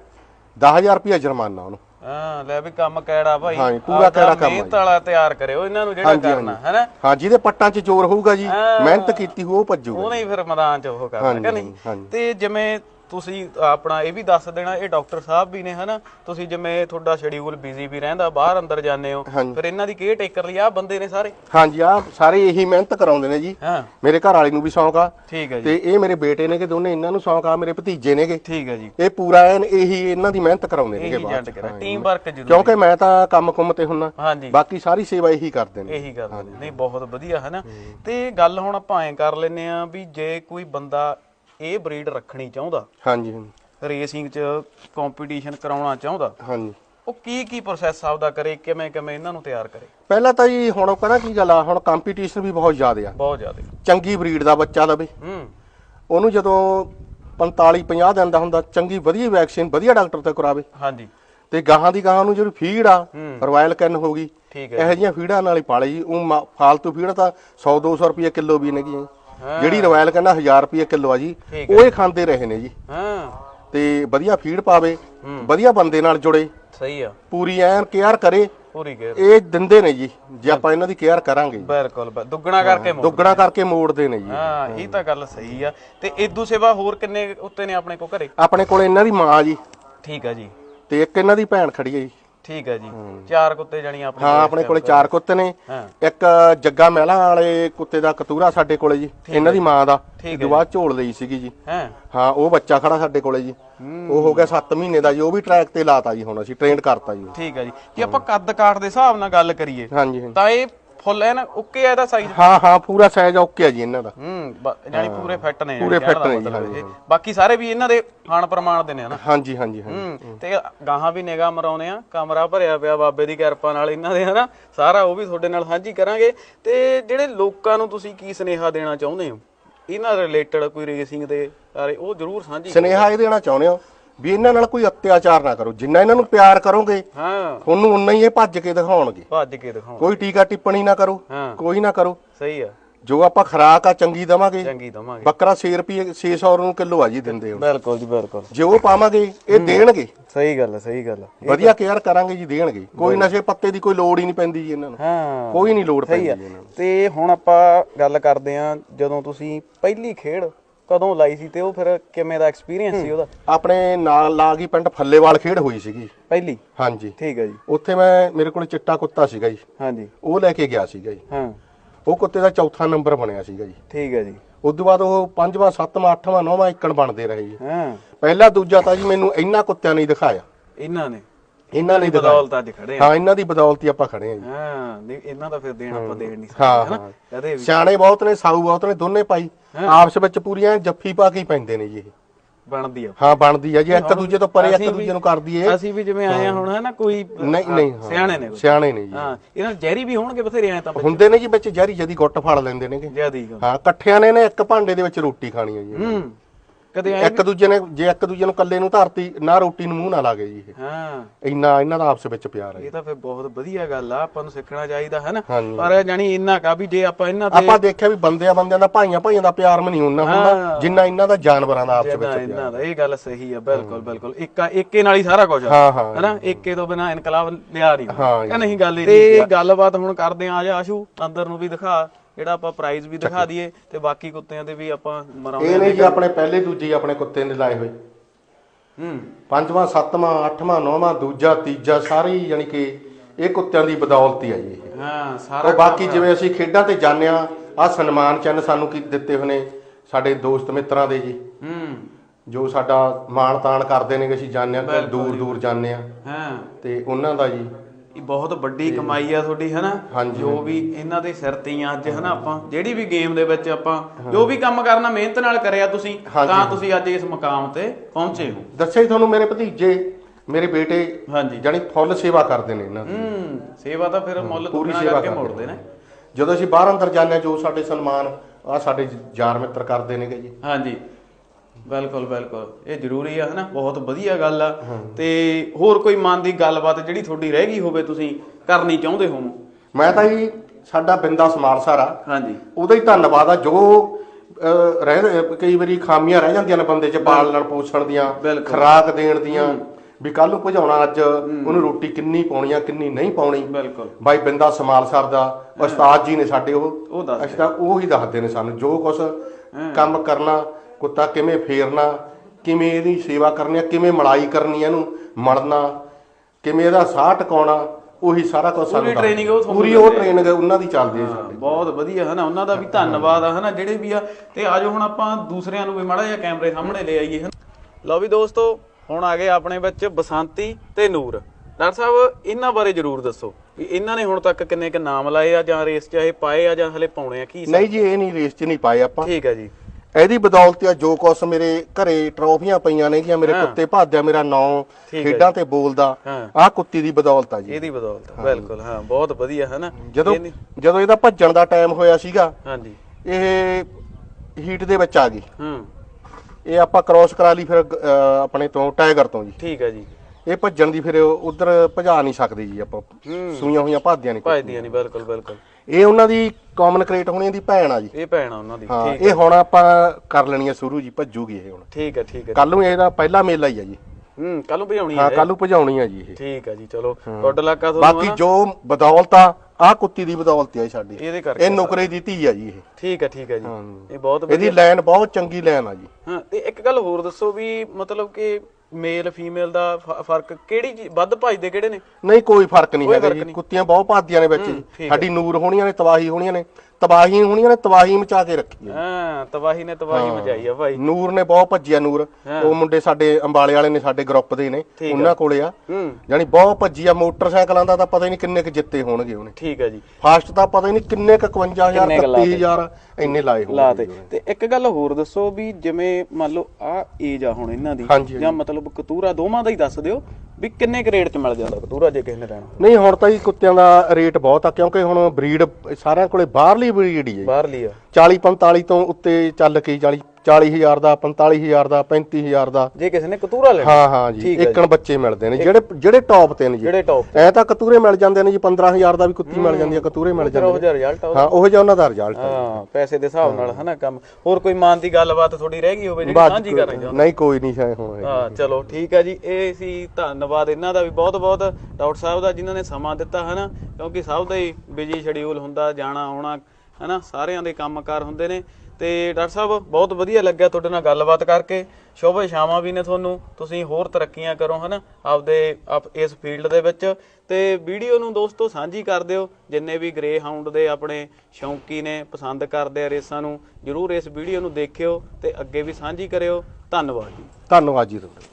10000 ਰੁਪਇਆ ਜੁਰਮਾਨਾ ਉਹਨੂੰ। ਹਾਂ ਲੈ ਵੀ ਕੰਮ ਕਿਹੜਾ ਭਾਈ ਹਾਂ ਪੂਰਾ ਕਿਹੜਾ ਕੰਮ ਮਿਹਨਤ। ਵਾਲਾ ਤਿਆਰ ਕਰਿਓ ਇਹਨਾਂ ਨੂੰ ਜਿਹੜਾ ਕਰਨਾ ਹੈਨਾ ਹਾਂ ਜਿਹਦੇ ਪੱਟਾਂ 'ਚ ਜ਼ੋਰ ਹੋਊਗਾ ਜੀ। ਮਿਹਨਤ ਕੀਤੀ ਹੋਊ ਉਹ ਭੱਜੂਗਾ ਉਹਨੇ ਹੀ ਫਿਰ ਮੈਦਾਨ 'ਚ ਉਹ ਕਰਨਾ ਕਿ ਨਹੀਂ। ਤੇ ਜਿਵੇਂ ਤੁਸੀਂ ਆਪਣਾ ਇਹ ਵੀ ਦੱਸ ਦੇਣਾ ਇਹ ਡਾਕਟਰ ਸਾਹਿਬ ਵੀ ਨੇ ਹਨਾ ਤੁਸੀਂ ਜਿਵੇਂ ਤੁਹਾਡਾ ਸ਼ਡਿਊਲ ਬਿਜ਼ੀ ਵੀ ਰਹਿੰਦਾ ਬਾਹਰ ਅੰਦਰ ਜਾਂਦੇ ਹੋ। ਫਿਰ ਇਹਨਾਂ ਦੀ ਕੇਅਰ ਟੇਕਰ ਲਈ ਆ ਬੰਦੇ ਨੇ ਸਾਰੇ? ਹਾਂਜੀ ਆ ਸਾਰੇ ਇਹੀ ਮਿਹਨਤ ਕਰਾਉਂਦੇ ਨੇ ਜੀ। ਮੇਰੇ ਘਰ ਵਾਲੀ ਨੂੰ ਵੀ ਸ਼ੌਂਕ ਆ। ਠੀਕ ਹੈ ਜੀ। ਤੇ ਇਹ ਮੇਰੇ ਬੇਟੇ ਨੇ ਕਿ ਦੋਨੇ ਇਹਨਾਂ ਨੂੰ ਸ਼ੌਂਕ ਆ ਮੇਰੇ ਭਤੀਜੇ ਨੇਗੇ। ਠੀਕ ਹੈ ਜੀ। ਇਹ ਪੂਰਾ ਇਹੀ ਇਹਨਾਂ ਦੀ ਮਿਹਨਤ ਕਰਾਉਂਦੇ ਬਾਅਦ। ਕਰਾ ਹਾਂ, ਟੀਮ ਵਰਕ ਜ਼ਰੂਰੀ ਕਿਉਂਕਿ ਮੈਂ ਤਾਂ ਕੰਮ ਕੁੰਮ ਤੇ ਹੁੰਨਾ। ਬਾਕੀ ਸਾਰੀ ਸੇਵਾ ਇਹੀ ਕਰਦੇ ਨੇ। ਇਹੀ ਕਰਦੇ ਨੇ। ਨਹੀਂ ਬਹੁਤ ਵਧੀਆ ਹੈ। ਨਾ ਤੇ ਗੱਲ ਹੁਣ ਆਪਾਂ ਐਂ ਕਰ ਲੈਨੇ ਆ ਵੀ ਜੇ ਕੋਈ ਬੰਦਾ ਇਹ ਬਰੀਡ ਰੱਖਣੀ ਚਾਹੁੰਦਾ। ਹਾਂਜੀ ਰੇਸਿੰਗ 'ਚ ਕੰਪੀਟੀਸ਼ਨ ਕਰਾਉਣਾ ਚਾਹੁੰਦਾ। ਹਾਂਜੀ। ਉਹ ਕੀ ਕੀ ਪ੍ਰੋਸੈਸ ਆਪਦਾ ਕਰੇ ਕਿਵੇਂ ਕਿਵੇਂ ਇਹਨਾਂ ਨੂੰ ਤਿਆਰ ਕਰੇ? ਪਹਿਲਾਂ ਤਾਂ ਜੀ ਹੁਣ ਕਹਿੰਦਾ ਕੀ ਗੱਲ ਆ ਹੁਣ ਕੰਪੀਟੀਸ਼ਨ ਵੀ ਬਹੁਤ ਜ਼ਿਆਦਾ ਆ। ਬਹੁਤ ਜ਼ਿਆਦਾ। ਚੰਗੀ ਬਰੀਡ ਦਾ ਬੱਚਾ ਲਵੇ ਹੂੰ। ਉਹਨੂੰ ਜਦੋਂ 45 50 ਦਿਨ ਦਾ ਹੁੰਦਾ ਚੰਗੀ ਵਧੀਆ ਵੈਕਸੀਨ ਵਧੀਆ ਡਾਕਟਰ ਤੋਂ ਕਰਾਵੇ। ਹਾਂਜੀ। ਤੇ ਗਾਹਾਂ ਦੀ ਗਾਹਾਂ ਨੂੰ ਜਿਹੜੀ ਫੀਡ ਆ। ਰੋਇਲ ਕੈਨ ਹੋ ਗਈ। ਇਹੋ ਜਿਹੀਆਂ ਫੀਡਾਂ ਨਾਲ ਹੀ ਪਾਲੇ ਜੀ। ਉਹ ਫਾਲਤੂ ਫੀਡ ਤਾਂ 100 200 ਰੁਪਏ ਕਿਲੋ ਵੀ ਨੇਗੀ ਜਿਹੜੀ ਰੋਇਲ ਕੈਨ 1000 ਰੁਪਏ ਕਿਲੋ ਆ ਜੀ ਉਹ ਇਹ ਖਾਂਦੇ ਰਹੇ ਨੇ ਜੀ। ਹਾਂ। ਤੇ ਵਧੀਆ ਫੀਡ ਪਾਵੇ ਵਧੀਆ ਬੰਦੇ ਨਾਲ ਜੁੜੇ। ਸਹੀ ਆ। ਪੂਰੀ ਐਨ ਕੇਅਰ ਕਰੇ। ਪੂਰੀ ਕੇਅਰ। ਇਹ ਦਿੰਦੇ ਨੇ ਜੀ ਜੇ ਆਪਾਂ ਇਹਨਾਂ ਦੀ ਕੇਅਰ ਕਰਾਂਗੇ। ਬਿਲਕੁਲ ਦੁੱਗਣਾ ਕਰਕੇ ਮੋੜ ਦੁੱਗਣਾ ਕਰਕੇ ਮੋੜਦੇ ਨੇ ਜੀ। ਹਾਂ ਇਹ ਤਾਂ ਗੱਲ ਸਹੀ ਆ। ਤੇ ਇਦੂ ਸੇਵਾ ਹੋਰ ਕਿੰਨੇ ਉੱਤੇ ਨੇ ਆਪਣੇ ਕੋ ਘਰੇ? ਆਪਣੇ ਕੋਲ ਇਹਨਾਂ ਦੀ ਮਾਂ ਜੀ। ਠੀਕ ਆ ਜੀ। ਤੇ ਇੱਕ ਇਹਨਾਂ ਦੀ ਭੈਣ ਖੜੀ ਹੈ ਜੀ। ਠੀਕ ਆ ਜੀ। ਚਾਰ ਕੁੱਤੇ ਜਾਣੀ ਆਪਣੇ ਹਾਂ ਆਪਣੇ ਕੋਲੇ ਚਾਰ ਕੁੱਤੇ ਨੇ। ਹਾਂ। ਇੱਕ ਜੱਗਾ ਮਹਿਲਾ ਵਾਲੇ ਕੁੱਤੇ ਦਾ ਕਤੂਰਾ ਸਾਡੇ ਕੋਲੇ ਜੀ ਇਹਨਾਂ ਦੀ ਮਾਂ ਦਾ। ਇਹ ਬਾਅਦ ਝੋਲ ਲਈ ਸੀਗੀ ਜੀ। ਹੈ। ਹਾਂ ਉਹ ਬੱਚਾ ਖੜਾ ਸਾਡੇ ਕੋਲੇ ਜੀ। ਉਹ ਹੋ ਗਿਆ 7 ਮਹੀਨੇ ਦਾ ਜੀ। ਉਹ ਵੀ ਟਰੈਕ ਤੇ ਲਾਤਾ ਜੀ ਹੁਣ ਅਸੀਂ ਟ੍ਰੇਨ ਕਰਤਾ ਜੀ। ਠੀਕ ਆ ਜੀ। ਜੇ ਆਪਾਂ ਕੱਦ ਕਾਠ ਦੇ ਹਿਸਾਬ ਨਾਲ ਗੱਲ ਕਰੀਏ ਤਾਂ ਇਹ ਫੁੱਲ ਐਨ ਓਕੇ ਆ ਇਹਦਾ ਸਾਈਜ਼ ਹਾਂ ਹਾਂ ਪੂਰਾ ਸਾਈਜ਼ ਓਕੇ ਆ ਜੀ ਇਹਨਾਂ ਦਾ। ਹੂੰ ਬ- ਜਾਣੀ ਪੂਰੇ ਫਿੱਟ ਨੇ ਪੂਰੇ ਕਹਿਣ ਦਾ ਨੇ ਜੀ, ਮਤਲਬ ਹਾਂਜੀ, ਇਹ। ਬਾਕੀ ਸਾਰੇ ਵੀ ਇਹਨਾਂ ਦੇ ਖਾਣ ਪ੍ਰਮਾਣ ਦੇ ਨੇ ਹਨਾ? ਹਾਂਜੀ ਹਾਂਜੀ ਹਾਂਜੀ। ਹੂੰ ਤੇ ਗਾਹਾਂ ਵੀ ਨਿਗਾਹ ਮਰਾਉਨੇ ਆ ਕਮਰਾ ਭਰਿਆ ਪਿਆ ਬਾਬੇ ਦੀ ਕਿਰਪਾ ਨਾਲ ਇਹਨਾਂ ਦੇ ਹਨਾ। ਸਾਰਾ ਉਹ ਵੀ ਤੁਹਾਡੇ ਨਾਲ ਸਾਂਝੀ ਕਰਾਂਗੇ। ਤੇ ਜਿਹੜੇ ਲੋਕਾਂ ਨੂੰ ਤੁਸੀਂ ਕੀ ਸੁਨੇਹਾ ਦੇਣਾ ਚਾਹੁੰਦੇ ਹੋ? ਇਹਨਾਂ ਰਿਲੇਟਡ ਕੋਈ ਰੇਸਿੰਗ ਦੇ ਬਾਰੇ ਉਹ ਜਰੂਰ ਸਾਂਝੀ। ਸਨੇਹਾ ਇਹ ਦੇਣਾ ਚਾਹੁੰਦੇ ਹੋ ਵੀ ਇਹਨਾਂ ਨਾਲ ਕੋਈ ਅਤਿਆਚਾਰ ਨਾ ਕਰੋ। ਜਿੰਨਾ ਇਹਨਾਂ ਨੂੰ ਪਿਆਰ ਕਰੋਗੇ ਹਾਂ। ਤੁਹਾਨੂੰ ਉਨਾ ਹੀ ਇਹ ਭੱਜ ਕੇ ਦਿਖਾਉਣਗੇ। ਭੱਜ ਕੇ ਦਿਖਾਓ ਕੋਈ ਟੀਕਾ ਟਿੱਪਣੀ ਨਾ ਕਰੋ ਹਾਂ। ਕੋਈ ਨਾ ਕਰੋ। ਸਹੀ ਆ। ਜੋ ਆਪਾਂ ਖਰਾਕ ਆ ਚੰਗੀ ਦਵਾਂਗੇ। ਚੰਗੀ ਦਵਾਂਗੇ। ਬੱਕਰਾ 6 ਰੁਪਏ 600 ਨੂੰ ਕਿਲੋ ਆ ਜੀ ਦਿੰਦੇ ਹੋ ਬਿਲਕੁਲ ਜੀ ਬਿਲਕੁਲ। ਜੇ ਉਹ ਪਾਵਾਂਗੇ ਇਹ ਦੇਣਗੇ। ਸਹੀ ਗੱਲ ਹੈ ਸਹੀ ਗੱਲ ਹੈ ਵਧੀਆ ਕੇਅਰ ਕਰਾਂਗੇ ਜੀ ਦੇਣਗੇ। ਕੋਈ ਨਸ਼ੇ ਪੱਤੇ ਦੀ ਕੋਈ ਲੋੜ ਹੀ ਨਹੀਂ ਪੈਂਦੀ ਜੀ ਇਹਨਾਂ ਨੂੰ। ਹਾਂ। ਕੋਈ ਨਹੀਂ ਲੋੜ ਪੈਂਦੀ ਸਹੀ ਆ। ਜੀ ਇਹਨਾਂ ਨੂੰ। ਤੇ ਹੁਣ ਆਪਾਂ ਗੱਲ ਕਰਦੇ ਆ ਜਦੋਂ ਤੁਸੀਂ ਪਹਿਲੀ ਖੇਡ ਕਦੋਂ ਲਾਈ ਸੀ ਤੇ ਉਹ ਫਿਰ ਕਿਵੇਂ ਦਾ ਐਕਸਪੀਰੀਅੰਸ ਸੀ ਉਹਦਾ? ਆਪਣੇ ਨਾਲ ਲਾਗ ਹੀ ਪਿੰਡ ਫੱਲੇਵਾਲ ਖੇਡ ਹੋਈ ਸੀਗੀ। ਪਹਿਲੀ? ਹਾਂਜੀ। ਠੀਕ ਹੈ ਜੀ। ਉੱਥੇ ਮੈਂ ਮੇਰੇ ਕੋਲ ਚਿੱਟਾ ਕੁੱਤਾ ਸੀਗਾ ਜੀ। ਹਾਂਜੀ। ਉਹ ਲੈ ਕੇ ਗਿਆ ਸੀਗਾ ਜੀ। ਹਾਂ। ਉਹ ਕੁੱਤੇ ਦਾ ਚੌਥਾ ਨੰਬਰ ਬਣਿਆ ਸੀਗਾ ਜੀ। ਠੀਕ ਹੈ ਜੀ। ਉਸ ਤੋਂ ਬਾਅਦ ਉਹ ਪੰਜਵਾਂ ਸੱਤਵਾਂ ਅੱਠਵਾਂ ਨੌਵਾਂ ਇੱਕਣ ਬਣਦੇ ਰਹੇ ਜੀ। ਹਾਂ। ਪਹਿਲਾ ਦੂਜਾ ਤਾਂ ਜੀ ਮੈਨੂੰ ਇੰਨਾ ਕੁੱਤਿਆਂ ਨੇ ਦਿਖਾਇਆ। ਇਹਨਾਂ ਨੇ? ਇਹਨਾਂ ਨੇ ਬਦੌਲਤ ਅੱਜ ਖੜੇ ਆ। ਹਾਂ ਇਹਨਾਂ ਦੀ ਬਦੌਲਤ ਹੀ ਆਪਾਂ ਖੜੇ ਆ ਜੀ। ਹਾਂ ਨਹੀਂ, ਇਹਨਾਂ ਦਾ ਫਿਰ ਦੇਣ ਆਪਾਂ ਦੇਣ ਨਹੀਂ ਹਾਂ, ਸਕਦੇ ਹਨਾ? ਕਦੇ ਵੀ। ਸਿਆਣੇ ਬਹੁਤ ਨੇ ਸਾਊ ਬਹੁਤ ਨੇ ਦੋਨੇ ਭਾਈ। ਆਪਸ ਵਿੱਚ ਪੂਰੀਆਂ ਜੱਫੀ ਪਾ ਕੇ ਹੀ ਪੈਂਦੇ ਨੇ ਜੀ ਇਹ। ਬਣਦੀ ਆ। ਹਾਂ ਬਣਦੀ ਆ ਜੀ ਇੱਕ ਦੂਜੇ ਤੋਂ ਪਰੇ ਇੱਕ ਅਸੀਂ ਵੀ- ਦੂਜੇ ਨੂੰ ਕਰਦੀ ਏ ਅਸੀਂ ਵੀ ਜਿਵੇਂ ਆਏ ਆ ਹੁਣ ਹੈ ਨਾ ਕੋਈ ਨਹੀਂ ਨਹੀਂ ਹਾਂ। ਸਿਆਣੇ ਨੇ ਸਿਆਣੇ ਨੇ ਜੀ। ਹਾਂ ਇਹਨਾਂ ਨੂੰ ਜ਼ਹਿਰੀ ਵੀ ਹੋਣਗੇ ਬਥੇਰੇ ਆਏ ਤਾਂ ਹੁੰਦੇ ਨੇ ਜੀ ਵਿੱਚ ਜਰੀ ਜਦੀ ਗੁੱਟ ਫੜ ਲੈਂਦੇ ਨੇਗੇ। ਜਿਆਦੀ ਹਾਂ ਇਕੱਠਿਆਂ ਨੇ ਨੇ ਇੱਕ ਭਾਂਡੇ ਦੇ ਵਿੱਚ ਰੋਟੀ ਖਾਣੀ ਆ ਜੀ। ਹੂੰ। ਕਦੇ ਇੱਕ ਦੂਜੇ ਨੇ ਜੇ ਇੱਕ ਦੂਜੇ ਨੂੰ ਇਕੱਲੇ ਨੂੰ ਧਰਤੀ ਨਾ ਰੋਟੀ ਨੂੰ ਮੂੰਹ ਨਾ ਲਾਗੇ ਜੀ ਇਹ। ਹਾਂ। ਇੰਨਾ ਇਹਨਾਂ ਦਾ ਆਪਸ ਵਿੱਚ ਪਿਆਰ ਹੈ ਇਹ ਤਾਂ ਫਿਰ ਬਹੁਤ ਵਧੀਆ ਗੱਲ ਆ ਆਪਾਂ ਨੂੰ ਸਿੱਖਣਾ ਚਾਹੀਦਾ ਹੈ ਨਾ? ਹਾਂਜੀ। ਪਰ ਜਾਨੀ ਇੰਨਾ ਕਾ ਵੀ ਜੇ ਆਪਾਂ ਇਹਨਾਂ ਤੇ ਆਪਾਂ ਦੇਖਿਆ ਵੀ ਬੰਦਿਆਂ ਬੰਦਿਆਂ ਦਾ ਭਾਈਆਂ ਭਾਈਆਂ ਦਾ ਪਿਆਰ ਵੀ ਨਹੀਂ ਹੁੰਦਾ ਹੁੰਦਾ ਜਿੰਨਾ ਇਹਨਾਂ ਦਾ ਜਾਨਵਰਾਂ ਦਾ ਆਪਸ ਵਿੱਚ ਪਿਆਰ ਇਹਨਾਂ ਦਾ ਇਹ ਗੱਲ ਸਹੀ ਆ ਬਿਲਕੁਲ ਬਿਲਕੁਲ। ਇੱਕਾ ਏਕੇ ਨਾਲ ਹੀ ਸਾਰਾ ਕੁਝ ਆ ਹਾਂ ਹਾਂ। ਹੈਨਾ ਏਕੇ ਤੋਂ ਬਿਨਾ ਇਨਕਲਾਬ ਲਿਆ ਨਹੀਂ। ਹਾਂ ਕਿ ਨਹੀਂ ਗੱਲ ਇਹ ਤੇ ਗੱਲਬਾਤ ਹੁਣ ਕਰਦੇ ਆ ਆ ਜਾ ਆਸ਼ੂ ਅੰਦਰ ਨੂੰ ਵੀ ਦਿਖਾ। ਜਿਹੜਾ ਆਪਾਂ ਪ੍ਰਾਈਜ਼ ਵੀ ਦਿਖਾ ਦਈਏ ਤੇ ਬਾਕੀ ਕੁੱਤਿਆਂ ਦੇ ਵੀ ਆਪਾਂ ਮਰਾਉਂਦੇ ਇਹ ਨੇ ਜੀ ਆਪਣੇ ਪਹਿਲੇ ਦੂਜੇ ਆਪਣੇ ਕੁੱਤੇ ਨੇ ਲਾਏ ਹੋਏ। ਹੂੰ। ਪੰਜਵਾਂ ਸੱਤਵਾਂ ਅੱਠਵਾਂ ਨੌਵਾਂ ਦੂਜਾ ਤੀਜਾ ਸਾਰੇ ਯਾਨੀ ਕਿ ਇਹ ਕੁੱਤਿਆਂ ਦੀ ਬਦੌਲਤ ਹੀ ਆ ਜੀ ਇਹ। ਹਾਂ ਸਾਰਾ ਉਹ ਬਾਕੀ ਜਿਵੇਂ ਅਸੀਂ ਖੇਡਾਂ ਤੇ ਜਾਂਦੇ ਆ ਆ ਸਨਮਾਨ ਚਿੰਨ ਸਾਨੂੰ ਕੀ ਦਿੱਤੇ ਨੇ ਸਾਡੇ ਦੋਸਤ ਮਿੱਤਰਾਂ ਦੇ ਜੀ। ਹੂੰ। ਜੋ ਸਾਡਾ ਮਾਣ ਤਾਣ ਕਰਦੇ ਨੇ ਕਿ ਅਸੀਂ ਜਾਂਦੇ ਆ ਦੂਰ ਦੂਰ ਜਾਂਦੇ ਆ ਹਾਂ। ਤੇ ਉਹਨਾਂ ਦਾ ਜੀ ਇਹ ਬਹੁਤ ਵੱਡੀ ਕਮਾਈ ਆ ਤੁਹਾਡੀ ਹਨਾ? ਜੋ ਵੀ ਇਹਨਾਂ ਦੇ ਸਿਰ ਤੇ ਆ ਅੱਜ ਹਨਾ ਆਪਾਂ? ਜਿਹੜੀ ਵੀ ਗੇਮ ਦੇ ਵਿੱਚ ਆਪਾਂ ਜੋ ਵੀ ਕੰਮ ਕਰਨਾ ਮਿਹਨਤ ਨਾਲ ਕਰਿਆ ਤੁਸੀਂ ਤਾਂ ਤੁਸੀਂ ਅੱਜ ਇਸ ਮੁਕਾਮ ਤੇ ਪਹੁੰਚੇ ਹੋ। ਦੱਸਿਆ ਤੁਹਾਨੂੰ ਮੇਰੇ ਭਤੀਜੇ ਮੇਰੇ ਬੇਟੇ ਹਾਂਜੀ। ਜਾਨੀ ਫੁੱਲ ਸੇਵਾ ਕਰਦੇ ਨੇ ਇਹਨਾਂ ਦੀ। ਹੂੰ ਸੇਵਾ ਤਾਂ ਫਿਰ ਮੁੱਲ ਪੂਰੀ ਸੇਵਾ ਕਰਕੇ ਮੋੜਦੇ ਨੇ। ਜਦੋਂ ਅਸੀਂ ਬਾਹਰ ਅੰਦਰ ਜਾਂਦੇ ਜੋ ਸਾਡੇ ਸਨਮਾਨ ਆ ਸਾਡੇ ਯਾਰ ਮਿੱਤਰ ਕਰਦੇ ਨੇਗੇ ਜੀ। ਹਾਂਜੀ। ਬਿਲਕੁਲ ਬਿਲਕੁਲ। ਇਹ ਜ਼ਰੂਰੀ ਆ ਹਨਾ? ਬਹੁਤ ਵਧੀਆ ਗੱਲ ਆ। ਤੇ ਹੋਰ ਕੋਈ ਮਨ ਦੀ ਗੱਲਬਾਤ ਜਿਹੜੀ ਤੁਹਾਡੀ ਰਹਿ ਗਈ ਹੋਵੇ ਤੁਸੀਂ ਕਰਨੀ ਚਾਹੁੰਦੇ ਹੋ ਮੈਂ ਤਾਂ ਜੀ ਸਾਡਾ ਬਿੰਦਾ ਸਮਾਰਸਰ ਆ। ਹਾਂਜੀ। ਉਹਦਾ ਹੀ ਧੰਨਵਾਦ ਆ। ਜੋ ਰਹਿ ਕਈ ਵਾਰੀ ਖਾਮੀਆਂ ਰਹਿ ਜਾਂਦੀਆਂ ਨੇ ਬੰਦੇ 'ਚ ਪਾਲਣ ਪੋਸ਼ਣ ਦੀਆਂ। ਖੁਰਾਕ ਦੇਣ ਦੀਆਂ। ਵੀ ਕੱਲ ਨੂੰ ਭਜਾਉਣਾ ਅੱਜ ਉਹਨੂੰ ਰੋਟੀ ਕਿੰਨੀ ਪਾਉਣੀ ਆ ਕਿੰਨੀ ਨਹੀਂ ਪਾਉਣੀ। ਬਿਲਕੁਲ। ਬਾਈ ਬਿੰਦਾ ਸਮਾਲਸਰ ਦਾ ਉਸਤਾਦ ਜੀ ਨੇ ਸਾਡੇ ਉਹ। ਉਹ ਹੀ ਦੱਸਦੇ ਨੇ ਸਾਨੂੰ ਜੋ ਕੁਛ ਕੰਮ ਕਰਨਾ ਕੁੱਤਾ ਕਿਵੇਂ ਫੇਰਨਾ ਕਿਵੇਂ ਇਹਦੀ ਸੇਵਾ ਕਰਨੀ ਆ ਕਿਵੇਂ ਮਲਾਈ ਕਰਨੀ ਆ ਇਹਨੂੰ ਮਲਣਾ ਕਿਵੇਂ ਇਹਦਾ ਸਾਹ ਟਿਕਾਉਣਾ ਉਹੀ ਸਾਰਾ ਕੁਝ ਸਾਨੂੰ ਪੂਰੀ training ਉਹ ਤੁਹਾਨੂੰ ਪੂਰੀ ਉਹ ਟ੍ਰੇਨਿੰਗ ਉਹਨਾਂ ਦੀ ਚੱਲਦੀ ਹੈ ਸਾਡੀ ਬਹੁਤ ਵਧੀਆ ਹੈ ਨਾ ਉਹਨਾਂ ਦਾ ਵੀ ਧੰਨਵਾਦ ਆ ਹਨਾ ਜਿਹੜੇ ਵੀ ਆ ਤੇ ਆਜੋ ਹੁਣ ਆਪਾਂ ਦੂਸਰਿਆਂ ਨੂੰ ਵੀ ਮਾੜਾ ਜਿਹਾ ਕੈਮਰੇ ਸਾਹਮਣੇ ਲੈ ਆਈਏ ਹਨਾ। ਲਓ ਵੀ ਦੋਸਤੋ ਹੁਣ ਆ ਗਏ ਆਪਣੇ ਵਿੱਚ ਬਸੰਤੀ ਤੇ ਨੂਰ। ਡਾਕਟਰ ਸਾਹਿਬ ਇਹਨਾਂ ਬਾਰੇ ਜਰੂਰ ਦੱਸੋ ਵੀ ਇਹਨਾਂ ਨੇ ਹੁਣ ਤੱਕ ਕਿੰਨੇ ਕ ਨਾਮ ਲਾਏ ਆ ਜਾਂ ਰੇਸ 'ਚ ਇਹ ਪਾਏ ਆ ਜਾਂ ਹਲੇ ਪਾਉਣੇ ਆ ਕੀ ਨਹੀਂ ਜੀ ਇਹ ਨਹੀਂ ਰੇਸ 'ਚ ਨਹੀਂ ਪਾਏ ਆਪਾਂ। ਠੀਕ ਹੈ ਜੀ। ਇਹਦੀ ਬਦੌਲਤ ਆ ਜੋ ਕੁਛ ਮੇਰੇ ਘਰੇ ਟਰੋਫੀਆਂ ਪਈਆਂ ਨੇ ਕਿ ਮੇਰੇ ਕੁੱਤੇ ਭਾਦਿਆ ਮੇਰਾ ਨਾਂ ਖੇਡਾਂ ਤੇ ਬੋਲਦਾ। ਆਹ ਕੁੱਤੀ ਦੀ ਬਦੌਲਤ ਆ ਜੀ। ਇਹਦੀ ਬਦੌਲਤ ਬਿਲਕੁਲ ਹਾਂ ਬਹੁਤ ਵਧੀਆ ਹੈ ਨਾ? ਜਦੋਂ ਜਦੋਂ ਇਹਦਾ ਭੱਜਣ ਦਾ ਟਾਈਮ ਹੋਇਆ ਸੀਗਾ ਹਾਂਜੀ। ਇਹ ਹੀਟ ਦੇ ਵਿੱਚ ਆ ਗਈ। ਹੂੰ। ਇਹ ਆਪਾਂ ਕ੍ਰਾਸ ਕਰਾ ਲਈ ਫਿਰ ਆਪਣੇ ਤੋਂ ਟਾਈਗਰ ਤੋਂ ਜੀ। ਠੀਕ ਹੈ ਜੀ। ਇਹ ਭੱਜਣ ਦੀ ਫਿਰ ਉਧਰ ਭਜਾ ਨਹੀਂ ਸਕਦੇ ਜੀ ਆਪਾਂ। ਸੂਈਆਂ ਹੋਈਆਂ ਭਾਦਿਆਂ ਨਹੀਂ ਭਜਦੀਆਂ ਨਹੀਂ ਬਿਲਕੁਲ ਬਿਲਕੁਲ। ਇਹ ਉਹਨਾਂ ਦੀ ਕਾਮਨ ਕ੍ਰੇਟ ਹੋਣੀ ਦੀ ਭੈਣ ਆ ਜੀ। ਇਹ ਭੈਣ ਆ ਉਹਨਾਂ ਦੀ ਹਾਂ ਇਹ ਹੁਣ ਆਪਾਂ ਕਰ ਲੈਣੀ ਆ ਸ਼ੁਰੂ ਜੀ ਭੱਜੂਗੀ ਇਹ ਹੁਣ। ਠੀਕ ਹੈ ਠੀਕ ਹੈ। ਕੱਲ ਨੂੰ ਇਹਦਾ ਪਹਿਲਾ ਮੇਲਾ ਹੀ ਆ ਜੀ। ਹੂੰ ਕੱਲ ਨੂੰ ਭਜਾਉਣੀ ਹਾਂ ਹੈ ਕੱਲ ਨੂੰ ਭਜਾਉਣੀ ਆ ਜੀ ਇਹ। ਠੀਕ ਹੈ ਜੀ ਚਲੋ ਗੁੱਡ ਲੱਕ ਆ ਤੁਹਾਨੂੰ ਬਾਕੀ। ਜੋ ਬਦੌਲਤ ਆ ਆਹ ਕੁੱਤੀ ਦੀ ਬਦੌਲਤ ਆ ਸਾਡੀ। ਇਹਦੇ ਕਰਕੇ ਇਹ ਨੁਕਰੇ ਦੀ ਧੀ ਆ ਜੀ ਇਹ। ਠੀਕ ਹੈ ਠੀਕ ਹੈ ਜੀ। ਹਾਂ। ਇਹ ਬਹੁਤ ਇਹਦੀ ਲਾਈਨ ਬਹੁਤ ਚੰਗੀ ਲਾਈਨ ਆ ਜੀ। ਹਾਂ ਤੇ ਇੱਕ ਗੱਲ ਹੋਰ ਦੱਸੋ ਵੀ ਮਤਲਬ ਕਿ ਮੇਲ ਫੀਮੇਲ ਦਾ ਫ਼ਰਕ ਕਿਹੜੀ ਚੀਜ਼- ਵੱਧ ਭਜਦੇ ਕਿਹੜੇ ਨੇ? ਨਹੀਂ ਕੋਈ ਫ਼ਰਕ ਨਹੀਂ ਹੈਗਾ ਜੀ। ਕੁੱਤੀਆਂ ਬਹੁਤ ਭਾਦੀਆਂ ਨੇ ਵਿੱਚ ਜੀ। ਸਾਡੀ ਨੂਰ ਹੋਣੀਆਂ ਨੇ ਤਬਾਹੀ ਹੋਣੀਆਂ ਨੇ। ਤਬਾਹੀ ਹੋਣੀ ਨੇ ਤਬਾਹੀ ਮਚਾ ਕੇ ਰੱਖੀ ਹੈ। ਹਾਂ ਤਬਾਹੀ ਨੇ ਤਬਾਹੀ ਮਚਾਈ ਆ ਭਾਈ। ਨੂਰ ਨੇ ਬਹੁਤ ਭੱਜਿਆ ਨੂਰ। ਉਹ ਮੁੰਡੇ ਸਾਡੇ ਅੰਬਾਲੇ ਵਾਲੇ ਨੇ ਸਾਡੇ ਗਰੁੱਪ ਦੇ ਨੇ ਉਹਨਾਂ ਕੋਲੇ ਆ। ਹੂੰ। ਜਾਨੀ ਬਹੁਤ ਭੱਜੀ ਆ ਮੋਟਰਸਾਈਕਲਾਂ ਦਾ ਤਾਂ ਪਤਾ ਹੀ ਨਹੀਂ ਕਿੰਨੇ ਕ ਜਿੱਤੇ ਹੋਣਗੇ ਉਹਨੇ। ਠੀਕ ਹੈ ਜੀ। ਫਾਸਟ ਤਾਂ ਪਤਾ ਹੀ ਨਹੀਂ ਕਿੰਨੇ ਕ 51000 ਕਿੰਨੇ ਕੁ ਲਾਤੇ? 31000 ਇੰਨੇ ਲਾਏ ਹੋਣਗੇ ਲਾ ਤੇ ਤੇ ਇੱਕ ਗੱਲ ਹੋਰ ਦੱਸੋ ਵੀ ਜਿਵੇਂ ਮੰਨ ਲਓ ਆ ਏਜ ਆ ਹੁਣ ਇਹਨਾਂ ਦੀ ਹਾਂਜੀ, ਜਾਂ ਮਤਲਬ ਕਤੂਰਾ ਦੋਵਾਂ ਦਾ ਹੀ ਦੱਸ ਦਿਓ ਵੀ ਕਿੰਨੇ ਕੁ ਰੇਟ 'ਚ ਮਿਲ ਜਾਂਦਾ ਕਤੂਰਾ ਜੇ ਕਿਸੇ ਨੇ ਲੈਣਾ ਨਹੀਂ ਹੁਣ ਤਾਂ ਹੀ ਕੁੱਤਿਆਂ ਦਾ ਰੇਟ ਬਹੁਤ ਆ ਕਿਉਂਕਿ ਹੁਣ ਬਰੀਡ ਸਾਰਿਆਂ ਕੋਲੇ ਬਾਹਰਲੀ ਬਰੀਡ ਹੀ ਹੈ ਬਾਹਰਲੀ ਆ। 40 45 ਤੋਂ ਉੱਤੇ ਚੱਲ ਕੇ 40 40000 ਦਾ 45000 ਦਾ 35000 ਦਾ। ਜੇ ਕਿਸੇ ਨੇ ਕਤੂਰਾ ਲੈਣਾ। ਹਾਂ ਹਾਂ ਜੀ ਇੱਕਣ ਬੱਚੇ ਮਿਲਦੇ ਨੇ ਜਿਹੜੇ ਜਿਹੜੇ ਟੌਪ ਤੇ ਨੇ ਜੀ। ਜਿਹੜੇ ਟੌਪ ਐ ਤਾਂ ਕਤੂਰੇ ਮਿਲ ਜਾਂਦੇ ਨੇ ਜੀ 15000 ਦਾ ਵੀ ਕੁੱਤੀ ਮਿਲ ਜਾਂਦੀ ਹੈ ਕਤੂਰੇ ਮਿਲ ਜਾਂਦੇ ਉਹ ਨੇ। ਜਿਹਾ ਰਿਜ਼ਲਟ ਆ ਹਾਂ ਉਹ ਜਿਹਾ ਉਹਨਾਂ ਦਾ ਰਿਜ਼ਲਟ ਹੈ ਪੈਸੇ ਦੇ ਹਿਸਾਬ ਨਾਲ ਹਨਾ ਕੰਮ। ਹੋਰ ਕੋਈ ਮਾਨ ਦੀ ਗੱਲਬਾਤ ਥੋੜੀ ਰਹਿ ਗਈ ਹੋਵੇ ਜਿਹੜੀ ਸਾਂਝੀ ਕਰਨੀ ਚਾਹੁੰਦੇ? ਨਹੀਂ ਕੋਈ ਨਹੀਂ ਹੈ ਹੁਣ ਹਾਂ ਚਲੋ ਠੀਕ ਹੈ ਜੀ। ਇਹ ਸੀ ਧੰਨਵਾਦ ਇਹਨਾਂ ਦਾ ਵੀ ਬਹੁਤ ਬਹੁਤ ਡਾਕਟਰ ਸਾਹਿਬ ਦਾ ਜਿਨ੍ਹਾਂ ਨੇ ਸਮਾਂ ਦਿੱਤਾ ਹਨਾ ਕਿਉਂਕਿ ਸਭ ਦਾ ਹੀ ਬਿਜ਼ੀ ਸ਼ਡਿਊਲ ਹੁੰਦਾ ਜਾਣਾ ਆਉਣਾ ਹਨਾ ਸਾਰਿਆਂ ਦੇ ਕੰਮਕਾਰ ਹੁੰਦੇ ਨੇ। ਤੇ ਡਾਕਟਰ ਸਾਹਿਬ, ਬਹੁਤ ਵਧੀਆ ਲੱਗਿਆ ਤੁਹਾਡੇ ਨਾਲ ਗੱਲਬਾਤ ਕਰਕੇ। ਸ਼ੋਭਾ, ਸ਼ਾਮਾਂ ਵੀ ਨੇ ਤੁਹਾਨੂੰ। ਤੁਸੀਂ ਹੋਰ ਤਰੱਕੀਆਂ ਕਰੋ, ਹਨਾ, ਆਪਦੇ ਆਪ ਇਸ ਫੀਲਡ ਦੇ ਵਿੱਚ। ਤੇ ਵੀਡੀਓ ਨੂੰ ਦੋਸਤੋ ਸਾਂਝੀ ਕਰ ਦਿਓ। ਜਿੰਨੇ ਵੀ ਗ੍ਰੇ ਹਾਊਂਡ ਦੇ ਆਪਣੇ ਸ਼ੌਂਕੀ ਨੇ, ਪਸੰਦ ਕਰਦੇ ਆ ਰੇਸਾਂ ਨੂੰ, ਜਰੂਰ ਇਸ ਵੀਡੀਓ ਨੂੰ ਦੇਖਿਓ ਤੇ ਅੱਗੇ ਵੀ ਸਾਂਝੀ ਕਰਿਓ। ਧੰਨਵਾਦ ਜੀ। ਧੰਨਵਾਦ ਜੀ ਤੁਹਾਡਾ।